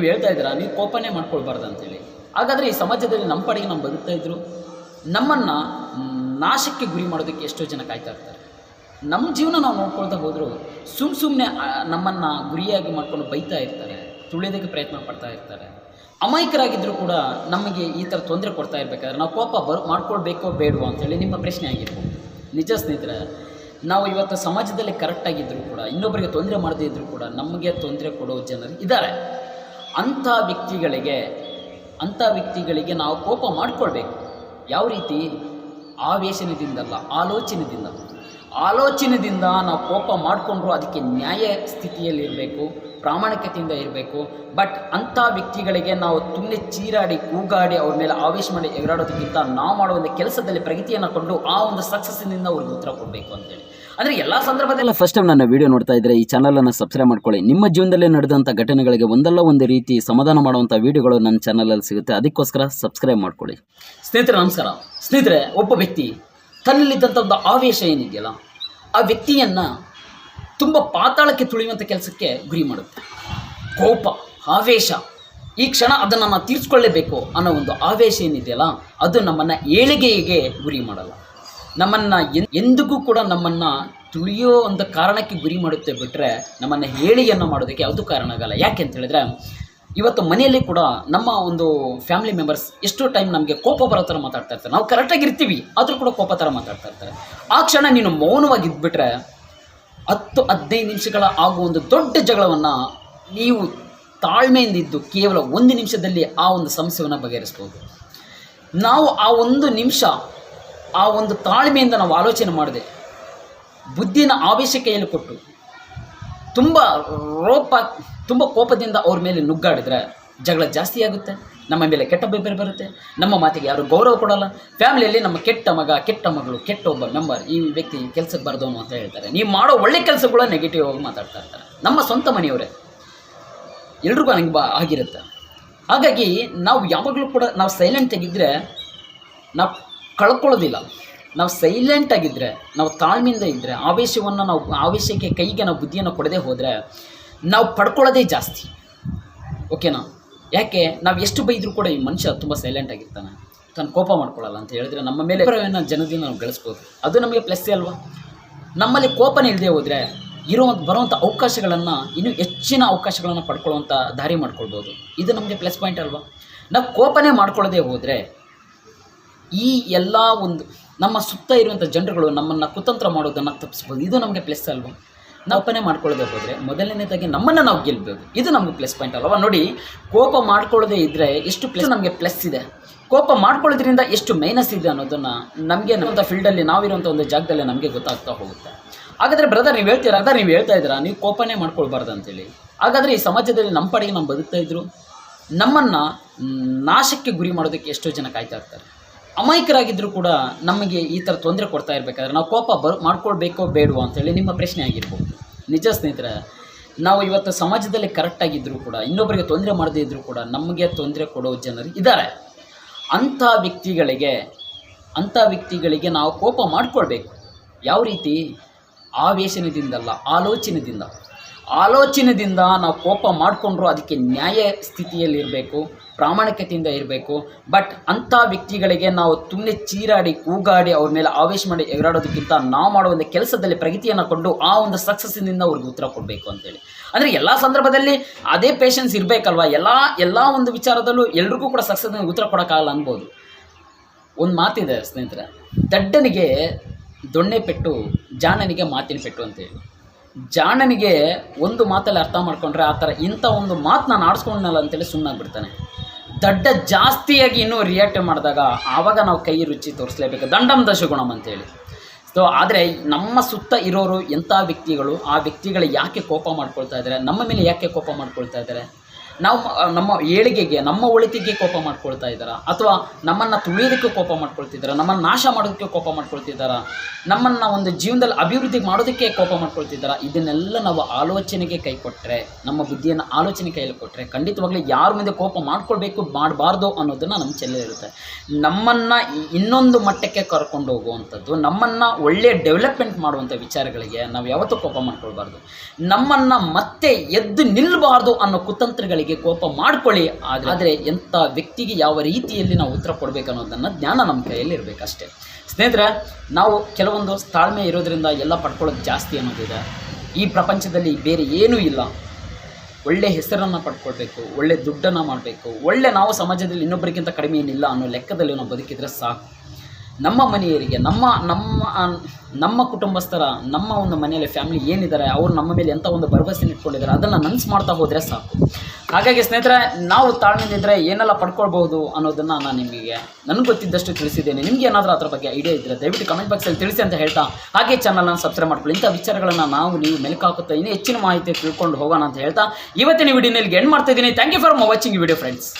ನೀವು ಹೇಳ್ತಾ ಇದ್ದೀರಾ, ನೀವು ಕೋಪನೇ ಮಾಡ್ಕೊಳ್ಬಾರ್ದು ಅಂತೇಳಿ. ಹಾಗಾದರೆ ಈ ಸಮಾಜದಲ್ಲಿ ನಮ್ಮ ಪಾಡಿಗೆ ನಾವು ಬದುಕ್ತಾ ಇದ್ರು, ನಮ್ಮನ್ನು ನಾಶಕ್ಕೆ ಗುರಿ ಮಾಡೋದಕ್ಕೆ ಎಷ್ಟೋ ಜನ ಕಾಯ್ತಾ ಇರ್ತಾರೆ. ನಮ್ಮ ಜೀವನ ನಾವು ನೋಡ್ಕೊಳ್ತಾ ಹೋದರೂ ಸುಮ್ಮ ಸುಮ್ಮನೆ ನಮ್ಮನ್ನು ಗುರಿಯಾಗಿ ಮಾಡ್ಕೊಂಡು ಬೈತಾ ಇರ್ತಾರೆ, ತುಳಿಯೋದಕ್ಕೆ ಪ್ರಯತ್ನ ಪಡ್ತಾ ಇರ್ತಾರೆ. ಅಮಾಯಕರಾಗಿದ್ದರೂ ಕೂಡ ನಮಗೆ ಈ ಥರ ತೊಂದರೆ ಕೊಡ್ತಾ ಇರಬೇಕಾದ್ರೆ ನಾವು ಕೋಪ ಬರ್, ಮಾಡ್ಕೊಳ್ಬೇಕೋ ಬೇಡವೋ ಅಂತೇಳಿ ನಿಮ್ಮ ಪ್ರಶ್ನೆ ಆಗಿರ್ಬೋದು. ನಿಜ ಸ್ನೇಹಿತರೆ, ನಾವು ಇವತ್ತು ಸಮಾಜದಲ್ಲಿ ಕರೆಕ್ಟಾಗಿದ್ದರೂ ಕೂಡ ಇನ್ನೊಬ್ಬರಿಗೆ ತೊಂದರೆ ಮಾಡದೇ ಇದ್ದರೂ ಕೂಡ ನಮಗೆ ತೊಂದರೆ ಕೊಡೋ ಜನರು ಇದ್ದಾರೆ. ಅಂಥ ವ್ಯಕ್ತಿಗಳಿಗೆ ಅಂಥ ವ್ಯಕ್ತಿಗಳಿಗೆ ನಾವು ಕೋಪ ಮಾಡಿಕೊಳ್ಬೇಕು. ಯಾವ ರೀತಿ? ಆವೇಶನದಿಂದಲ್ಲ ಆಲೋಚನೆದಿಂದ ಆಲೋಚನೆದಿಂದ ನಾವು ಕೋಪ ಮಾಡಿಕೊಂಡ್ರೂ ಅದಕ್ಕೆ ನ್ಯಾಯ ಸ್ಥಿತಿಯಲ್ಲಿ ಇರಬೇಕು, ಪ್ರಾಮಾಣಿಕತೆಯಿಂದ ಇರಬೇಕು. ಬಟ್ ಅಂಥ ವ್ಯಕ್ತಿಗಳಿಗೆ ನಾವು ತುಂಬ ಚೀರಾಡಿ, ಕೂಗಾಡಿ ಅವ್ರ ಮೇಲೆ ಆವೇಶ ಮಾಡಿ ಎಗರಾಡೋದಕ್ಕಿಂತ ನಾವು ಮಾಡುವ ಒಂದು ಕೆಲಸದಲ್ಲಿ ಪ್ರಗತಿಯನ್ನು ಕೊಂಡು ಆ ಒಂದು ಸಕ್ಸಸ್ಸಿನಿಂದ ಅವ್ರಿಗೆ ಉತ್ತರ ಕೊಡಬೇಕು ಅಂತೇಳಿ. ಅಂದರೆ ಎಲ್ಲ ಸಂದರ್ಭದಲ್ಲಿ ಫಸ್ಟ್ ಟೈಮ್ ನನ್ನ ವಿಡಿಯೋ ನೋಡ್ತಾ ಇದ್ರೆ ಈ ಚಾನಲನ್ನು ಸಬ್ಸ್ಕ್ರೈಬ್ ಮಾಡ್ಕೊಳ್ಳಿ. ನಿಮ್ಮ ಜೀವನದಲ್ಲಿ ನಡೆದಂಥ ಘಟನೆಗಳಿಗೆ ಒಂದಲ್ಲ ಒಂದು ರೀತಿ ಸಮಾಧಾನ ಮಾಡುವಂಥ ವಿಡಿಯೋಗಳು ನನ್ನ ಚಾನಲಲ್ಲಿ ಸಿಗುತ್ತೆ. ಅದಕ್ಕೋಸ್ಕರ ಸಬ್ಸ್ಕ್ರೈಬ್ ಮಾಡ್ಕೊಳ್ಳಿ. ಸ್ನೇಹಿತರೆ ನಮಸ್ಕಾರ. ಸ್ನೇಹಿತರೆ ಒಬ್ಬ ವ್ಯಕ್ತಿ ತನ್ನಲ್ಲಿದ್ದಂಥ ಒಂದು ಆವೇಶ ಏನಿದೆಯಲ್ಲ ಆ ವ್ಯಕ್ತಿಯನ್ನು ತುಂಬ ಪಾತಾಳಕ್ಕೆ ತುಳಿಯುವಂಥ ಕೆಲಸಕ್ಕೆ ಗುರಿ ಮಾಡುತ್ತೆ. ಕೋಪ ಆವೇಶ ಈ ಕ್ಷಣ ಅದನ್ನು ನಾನು ತೀರಿಸ್ಕೊಳ್ಳೇಬೇಕು ಅನ್ನೋ ಒಂದು ಆವೇಶ ಏನಿದೆಯಲ್ಲ ಅದು ನಮ್ಮನ್ನು ಏಳಿಗೆಗೆ ಗುರಿ ಮಾಡಲ್ಲ. ನಮ್ಮನ್ನು ಎಂದಿಗೂ ಕೂಡ ನಮ್ಮನ್ನು ತುಳಿಯೋ ಒಂದು ಕಾರಣಕ್ಕೆ ಗುರಿ ಮಾಡುತ್ತೆ ಬಿಟ್ಟರೆ ನಮ್ಮನ್ನು ಹೇಳಿಯನ್ನು ಮಾಡೋದಕ್ಕೆ ಯಾವುದು ಕಾರಣ ಆಗಲ್ಲ. ಯಾಕೆ ಅಂತ ಹೇಳಿದ್ರೆ, ಇವತ್ತು ಮನೆಯಲ್ಲಿ ಕೂಡ ನಮ್ಮ ಒಂದು ಫ್ಯಾಮಿಲಿ ಮೆಂಬರ್ಸ್ ಎಷ್ಟೋ ಟೈಮ್ ನಮಗೆ ಕೋಪ ಬರೋ ಥರ ಮಾತಾಡ್ತಾ ಇರ್ತಾರೆ. ನಾವು ಕರೆಕ್ಟಾಗಿ ಇರ್ತೀವಿ, ಆದರೂ ಕೂಡ ಕೋಪ ಥರ ಮಾತಾಡ್ತಾ ಇರ್ತಾರೆ. ಆ ಕ್ಷಣ ನೀನು ಮೌನವಾಗಿ ಇದ್ಬಿಟ್ರೆ ಹತ್ತು, ಹದಿನೈದು ನಿಮಿಷಗಳ ಆಗುವ ಒಂದು ದೊಡ್ಡ ಜಗಳವನ್ನು ನೀವು ತಾಳ್ಮೆಯಿಂದ ಇದ್ದು ಕೇವಲ ಒಂದು ನಿಮಿಷದಲ್ಲಿ ಆ ಒಂದು ಸಮಸ್ಯೆಯನ್ನು ಬಗೆಹರಿಸ್ಬೋದು. ನಾವು ಆ ಒಂದು ನಿಮಿಷ ಆ ಒಂದು ತಾಳ್ಮೆಯಿಂದ ನಾವು ಆಲೋಚನೆ ಮಾಡಿದೆ. ಬುದ್ಧಿನ ಆವೇಶ ಕೈಯಲ್ಲಿ ಕೊಟ್ಟು ತುಂಬ ರೋಪ, ತುಂಬ ಕೋಪದಿಂದ ಅವ್ರ ಮೇಲೆ ನುಗ್ಗಾಡಿದ್ರೆ ಜಗಳ ಜಾಸ್ತಿ ಆಗುತ್ತೆ. ನಮ್ಮ ಮೇಲೆ ಕೆಟ್ಟ ಬೇರೆ ಬರುತ್ತೆ. ನಮ್ಮ ಮಾತಿಗೆ ಯಾರು ಗೌರವ ಕೊಡಲ್ಲ. ಫ್ಯಾಮಿಲಿಯಲ್ಲಿ ನಮ್ಮ ಕೆಟ್ಟ ಮಗ, ಕೆಟ್ಟ ಮಗಳು, ಕೆಟ್ಟ ಒಬ್ಬ ಮೆಂಬರ್ ಈ ವ್ಯಕ್ತಿ ಕೆಲಸಕ್ಕೆ ಬರ್ದವನು ಅಂತ ಹೇಳ್ತಾರೆ. ನೀವು ಮಾಡೋ ಒಳ್ಳೆ ಕೂಡ ನೆಗೆಟಿವ್ ಆಗಿ ಮಾತಾಡ್ತಾ ಇರ್ತಾರೆ. ನಮ್ಮ ಸ್ವಂತ ಮನೆಯವರೇ. ಎಲ್ರಿಗೂ ನನಗೆ ಬಾ ಆಗಿರುತ್ತೆ. ಹಾಗಾಗಿ ನಾವು ಯಾವಾಗಲೂ ಕೂಡ ನಾವು ಸೈಲೆಂಟ್ ಆಗಿದ್ದರೆ ನಾವು ಕಳ್ಕೊಳ್ಳೋದಿಲ್ಲ. ನಾವು ಸೈಲೆಂಟ್ ಆಗಿದ್ದರೆ ನಾವು ತಾಳ್ಮೆಯಿಂದ ಇದ್ದರೆ ಆವೇಶವನ್ನು ನಾವು, ಆವೇಶಕ್ಕೆ ಕೈಗೆ ನಾವು ಬುದ್ಧಿಯನ್ನು ಕೊಡದೆ ಹೋದರೆ, ನಾವು ಪಡ್ಕೊಳ್ಳೋದೇ ಜಾಸ್ತಿ. ಓಕೆನಾ ಯಾಕೆ? ನಾವು ಎಷ್ಟು ಬೈದರೂ ಕೂಡ ಈ ಮನುಷ್ಯ ತುಂಬ ಸೈಲೆಂಟ್ ಆಗಿರ್ತಾನೆ. ತಾನು ಕೋಪ ಮಾಡ್ಕೊಳ್ಳಲ್ಲ ಅಂತ ಹೇಳಿದ್ರೆ ನಮ್ಮ ಮೇಲೆ ಜನದಿಂದ ನಾವು ಗಳಿಸ್ಬೋದು. ಅದು ನಮಗೆ ಪ್ಲಸ್ಸೇ ಅಲ್ವಾ? ನಮ್ಮಲ್ಲಿ ಕೋಪನೇ ಇಲ್ಲದೆ ಹೋದರೆ ಇರುವಂಥ ಬರುವಂಥ ಅವಕಾಶಗಳನ್ನು, ಇನ್ನೂ ಹೆಚ್ಚಿನ ಅವಕಾಶಗಳನ್ನು ಪಡ್ಕೊಳ್ಳುವಂಥ ದಾರಿ ಮಾಡ್ಕೊಳ್ಬೋದು. ಇದು ನಮಗೆ ಪ್ಲಸ್ ಪಾಯಿಂಟ್ ಅಲ್ವಾ? ನಾವು ಕೋಪನೇ ಮಾಡ್ಕೊಳ್ಳೋದೇ ಹೋದರೆ ಈ ಎಲ್ಲ ಒಂದು ನಮ್ಮ ಸುತ್ತ ಇರುವಂಥ ಜನರುಗಳು ನಮ್ಮನ್ನು ಕುತಂತ್ರ ಮಾಡೋದನ್ನು ತಪ್ಪಿಸ್ಬೋದು. ಇದು ನಮಗೆ ಪ್ಲಸ್ ಅಲ್ವಾ? ನಾವು ಒಪ್ಪನೆ ಮಾಡ್ಕೊಳ್ಳದೆ ಹೋದರೆ ಮೊದಲನೇದಾಗಿ ನಮ್ಮನ್ನು ನಾವು ಗೆಲ್ಬೋದು. ಇದು ನಮಗೆ ಪ್ಲಸ್ ಪಾಯಿಂಟ್ ಅಲ್ವಾ? ನೋಡಿ, ಕೋಪ ಮಾಡ್ಕೊಳ್ಳದೆ ಇದ್ದರೆ ಎಷ್ಟು ಪ್ಲಸ್ ನಮಗೆ ಪ್ಲಸ್ ಇದೆ. ಕೋಪ ಮಾಡ್ಕೊಳ್ಳೋದ್ರಿಂದ ಎಷ್ಟು ಮೈನಸ್ ಇದೆ ಅನ್ನೋದನ್ನು ನಮಗೆ ನಮ್ಮಂಥ ಫೀಲ್ಡಲ್ಲಿ ನಾವಿರುವಂಥ ಒಂದು ಜಾಗದಲ್ಲಿ ನಮಗೆ ಗೊತ್ತಾಗ್ತಾ ಹೋಗುತ್ತೆ. ಹಾಗಾದರೆ ಬ್ರದರ್ ನೀವು ಹೇಳ್ತೀರಾ? ಅದ ನೀವು ಹೇಳ್ತಾ ಇದ್ದೀರಾ? ನೀವು ಕೋಪನೇ ಮಾಡ್ಕೊಳ್ಬಾರ್ದು ಅಂತೇಳಿ. ಹಾಗಾದರೆ ಈ ಸಮಾಜದಲ್ಲಿ ನಮ್ಮ ಪಾಡಿಗೆ ನಾವು ಬದುಕ್ತಾ ಇದ್ದರು ನಮ್ಮನ್ನು ನಾಶಕ್ಕೆ ಗುರಿ ಮಾಡೋದಕ್ಕೆ ಎಷ್ಟೋ ಜನ ಕಾಯ್ತಾ ಇರ್ತಾರೆ. ಅಮಾಯಕರಾಗಿದ್ದರೂ ಕೂಡ ನಮಗೆ ಈ ಥರ ತೊಂದರೆ ಕೊಡ್ತಾ ಇರಬೇಕಾದ್ರೆ ನಾವು ಕೋಪ ಬರ್, ಮಾಡ್ಕೊಳ್ಬೇಕೋ ಬೇಡವೋ ಅಂತೇಳಿ ನಿಮ್ಮ ಪ್ರಶ್ನೆ ಆಗಿರ್ಬೋದು. ನಿಜ ಸ್ನೇಹಿತರೆ, ನಾವು ಇವತ್ತು ಸಮಾಜದಲ್ಲಿ ಕರೆಕ್ಟಾಗಿದ್ದರೂ ಕೂಡ ಇನ್ನೊಬ್ಬರಿಗೆ ತೊಂದರೆ ಮಾಡದೇ ಇದ್ದರೂ ಕೂಡ ನಮಗೆ ತೊಂದರೆ ಕೊಡೋ ಜನರು ಇದ್ದಾರೆ. ಅಂಥ ವ್ಯಕ್ತಿಗಳಿಗೆ ಅಂಥ ವ್ಯಕ್ತಿಗಳಿಗೆ ನಾವು ಕೋಪ ಮಾಡ್ಕೊಳ್ಬೇಕು. ಯಾವ ರೀತಿ? ಆವೇಶನದಿಂದಲ್ಲ ಆಲೋಚನೆದಿಂದ ಆಲೋಚನೆದಿಂದ ನಾವು ಕೋಪ ಮಾಡಿಕೊಂಡ್ರು ಅದಕ್ಕೆ ನ್ಯಾಯ ಸ್ಥಿತಿಯಲ್ಲಿ ಇರಬೇಕು ಪ್ರಾಮಾಣಿಕತೆಯಿಂದ ಇರಬೇಕು. ಬಟ್ ಅಂಥ ವ್ಯಕ್ತಿಗಳಿಗೆ ನಾವು ತುಂಬನೆ ಚೀರಾಡಿ, ಕೂಗಾಡಿ ಅವ್ರ ಮೇಲೆ ಆವೇಶ ಮಾಡಿ ಎಗರಾಡೋದಕ್ಕಿಂತ ನಾವು ಮಾಡೋ ಒಂದು ಕೆಲಸದಲ್ಲಿ ಪ್ರಗತಿಯನ್ನು ಕೊಂಡು ಆ ಒಂದು ಸಕ್ಸಸ್ಸಿನಿಂದ ಅವ್ರಿಗೆ ಉತ್ತರ ಕೊಡಬೇಕು ಅಂತೇಳಿ. ಅಂದರೆ ಎಲ್ಲ ಸಂದರ್ಭದಲ್ಲಿ ಅದೇ ಪೇಷನ್ಸ್ ಇರಬೇಕಲ್ವ? ಎಲ್ಲ ಎಲ್ಲ ಒಂದು ವಿಚಾರದಲ್ಲೂ ಎಲ್ರಿಗೂ ಕೂಡ ಸಕ್ಸಸ್ ಉತ್ತರ ಕೊಡೋಕ್ಕಾಗಲ್ಲ ಅನ್ಬೋದು. ಒಂದು ಮಾತಿದೆ ಸ್ನೇಹಿತರೆ, ದಡ್ಡನಿಗೆ ದೊಣ್ಣೆ ಪೆಟ್ಟು ಜಾಣನಿಗೆ ಮಾತಿನ ಪೆಟ್ಟು ಅಂತೇಳಿ. ಜಾಣನಿಗೆ ಒಂದು ಮಾತಲ್ಲಿ ಅರ್ಥ ಮಾಡ್ಕೊಂಡ್ರೆ ಆ ಥರ ಇಂಥ ಒಂದು ಮಾತು ನಾನು ಆಡಿಸ್ಕೊಂಡಲ್ಲ ಅಂತೇಳಿ ಸುಮ್ಮನಾಗ್ಬಿಡ್ತಾನೆ ದಡ್ಡ ಜಾಸ್ತಿಯಾಗಿ ಇನ್ನೂ ರಿಯಾಕ್ಟ್ ಮಾಡಿದಾಗ ಆವಾಗ ನಾವು ಕೈ ರುಚಿ ತೋರಿಸ್ಲೇಬೇಕು. ದಂಡಂ ದಶಗುಣಂ ಅಂತೇಳಿ. ಸೊ ಆದರೆ ನಮ್ಮ ಸುತ್ತ ಇರೋರು ಎಂಥ ವ್ಯಕ್ತಿಗಳು, ಆ ವ್ಯಕ್ತಿಗಳು ಯಾಕೆ ಕೋಪ ಮಾಡ್ಕೊಳ್ತಾ ಇದ್ದಾರೆ ನಮ್ಮ ಮೇಲೆ ಯಾಕೆ ಕೋಪ ಮಾಡ್ಕೊಳ್ತಾ ಇದ್ದಾರೆ ನಾವು ನಮ್ಮ ಏಳಿಗೆಗೆ, ನಮ್ಮ ಒಳಿತಿಗೆ ಕೋಪ ಮಾಡ್ಕೊಳ್ತಾ ಇದ್ದಾರಾ? ಅಥವಾ ನಮ್ಮನ್ನು ತುಳಿಯೋದಕ್ಕೆ ಕೋಪ ಮಾಡ್ಕೊಳ್ತಿದ್ದಾರಾ? ನಮ್ಮನ್ನು ನಾಶ ಮಾಡೋದಕ್ಕೆ ಕೋಪ ಮಾಡ್ಕೊಳ್ತಿದ್ದಾರಾ? ನಮ್ಮನ್ನು ಒಂದು ಜೀವನದಲ್ಲಿ ಅಭಿವೃದ್ಧಿ ಮಾಡೋದಕ್ಕೆ ಕೋಪ ಮಾಡ್ಕೊಳ್ತಿದ್ದಾರಾ? ಇದನ್ನೆಲ್ಲ ನಾವು ಆಲೋಚನೆಗೆ ಕೈ ಕೊಟ್ಟರೆ ನಮ್ಮ ಬುದ್ಧಿಯನ್ನು ಆಲೋಚನೆ ಕೈಯಲ್ಲಿ ಕೊಟ್ಟರೆ ಖಂಡಿತವಾಗ್ಲೂ ಯಾರ ಮುಂದೆ ಕೋಪ ಮಾಡ್ಕೊಳ್ಬೇಕು, ಮಾಡಬಾರ್ದು ಅನ್ನೋದನ್ನು ನಮ್ಮ ಚೆಲ್ಲಿರುತ್ತೆ ನಮ್ಮನ್ನು ಇನ್ನೊಂದು ಮಟ್ಟಕ್ಕೆ ಕರ್ಕೊಂಡು ಹೋಗುವಂಥದ್ದು, ನಮ್ಮನ್ನು ಒಳ್ಳೆಯ ಡೆವಲಪ್ಮೆಂಟ್ ಮಾಡುವಂಥ ವಿಚಾರಗಳಿಗೆ ನಾವು ಯಾವತ್ತೂ ಕೋಪ ಮಾಡ್ಕೊಳ್ಬಾರ್ದು. ನಮ್ಮನ್ನು ಮತ್ತೆ ಎದ್ದು ನಿಲ್ಲಬಾರ್ದು ಅನ್ನೋ ಕುತಂತ್ರಗಳಿಗೆ ಅವರಿಗೆ ಕೋಪ ಮಾಡ್ಕೊಳ್ಳಿ, ಆದರೆ ಎಂಥ ವ್ಯಕ್ತಿಗೆ ಯಾವ ರೀತಿಯಲ್ಲಿ ನಾವು ಉತ್ತರ ಕೊಡಬೇಕು ಅನ್ನೋದನ್ನು ಜ್ಞಾನ ನಮ್ಮ ಕೈಯಲ್ಲಿ ಇರಬೇಕಷ್ಟೇ. ಸ್ನೇಹಿತರೆ, ನಾವು ಕೆಲವೊಂದು ತಾಳ್ಮೆ ಇರೋದ್ರಿಂದ ಎಲ್ಲ ಪಡ್ಕೊಳ್ಳೋದು ಜಾಸ್ತಿ ಅನ್ನೋದಿದೆ. ಈ ಪ್ರಪಂಚದಲ್ಲಿ ಬೇರೆ ಏನೂ ಇಲ್ಲ. ಒಳ್ಳೆ ಹೆಸರನ್ನು ಪಡ್ಕೊಳ್ಬೇಕು, ಒಳ್ಳೆ ದುಡ್ಡನ್ನು ಮಾಡಬೇಕು, ಒಳ್ಳೆ ನಾವು ಸಮಾಜದಲ್ಲಿ ಇನ್ನೊಬ್ಬರಿಗಿಂತ ಕಡಿಮೆ ಏನಿಲ್ಲ ಅನ್ನೋ ಲೆಕ್ಕದಲ್ಲಿ ನಾವು ಬದುಕಿದ್ರೆ ಸಾಕು. ನಮ್ಮ ಮನೆಯವರಿಗೆ, ನಮ್ಮ ನಮ್ಮ ನಮ್ಮ ಕುಟುಂಬಸ್ಥರ, ನಮ್ಮ ಒಂದು ಮನೆಯಲ್ಲಿ ಫ್ಯಾಮಿಲಿ ಏನಿದ್ದಾರೆ, ಅವರು ನಮ್ಮ ಮೇಲೆ ಎಂಥ ಒಂದು ಭರವಸೆ ಇಟ್ಕೊಂಡಿದ್ದಾರೆ, ಅದನ್ನು ನನ್ಸ್ ಮಾಡ್ತಾ ಹೋದರೆ ಸಾಕು. ಹಾಗಾಗಿ ಸ್ನೇಹಿತರೆ, ನಾವು ತಾಳ್ಮೆಯಿಂದಿದ್ರೆ ಏನೆಲ್ಲ ಪಡ್ಕೊಳ್ಬಹುದು ಅನ್ನೋದನ್ನು ನಾನು ನಿಮಗೆ, ನನಗೆ ಗೊತ್ತಿದ್ದಷ್ಟು ತಿಳಿಸಿದ್ದೇನೆ. ನಿಮಗೆ ಏನಾದರೂ ಅದರ ಬಗ್ಗೆ ಐಡಿಯಾ ಇದ್ದರೆ ದಯವಿಟ್ಟು ಕಮೆಂಟ್ ಬಾಕ್ಸಲ್ಲಿ ತಿಳಿಸಿ ಅಂತ ಹೇಳ್ತಾ, ಹಾಗೆ ಚಾನಲ್ನ ಸಬ್ಸ್ಕ್ರೈಬ್ ಮಾಡ್ಕೊಳ್ಳಿ. ಇಂಥ ವಿಚಾರಗಳನ್ನು ನಾವು ನೀವು ಮೆಲುಕಾಕುತ್ತಾ ಇನ್ನೂ ಹೆಚ್ಚಿನ ಮಾಹಿತಿ ತಿಳ್ಕೊಂಡು ಹೋಗೋಣ ಅಂತ ಹೇಳ್ತಾ, ಇವತ್ತಿನ ವಿಡಿಯೋನಲ್ಲಿ ಎಂಡ್ ಮಾಡ್ತಾ ಇದ್ದೀನಿ. Thank you for watching video friends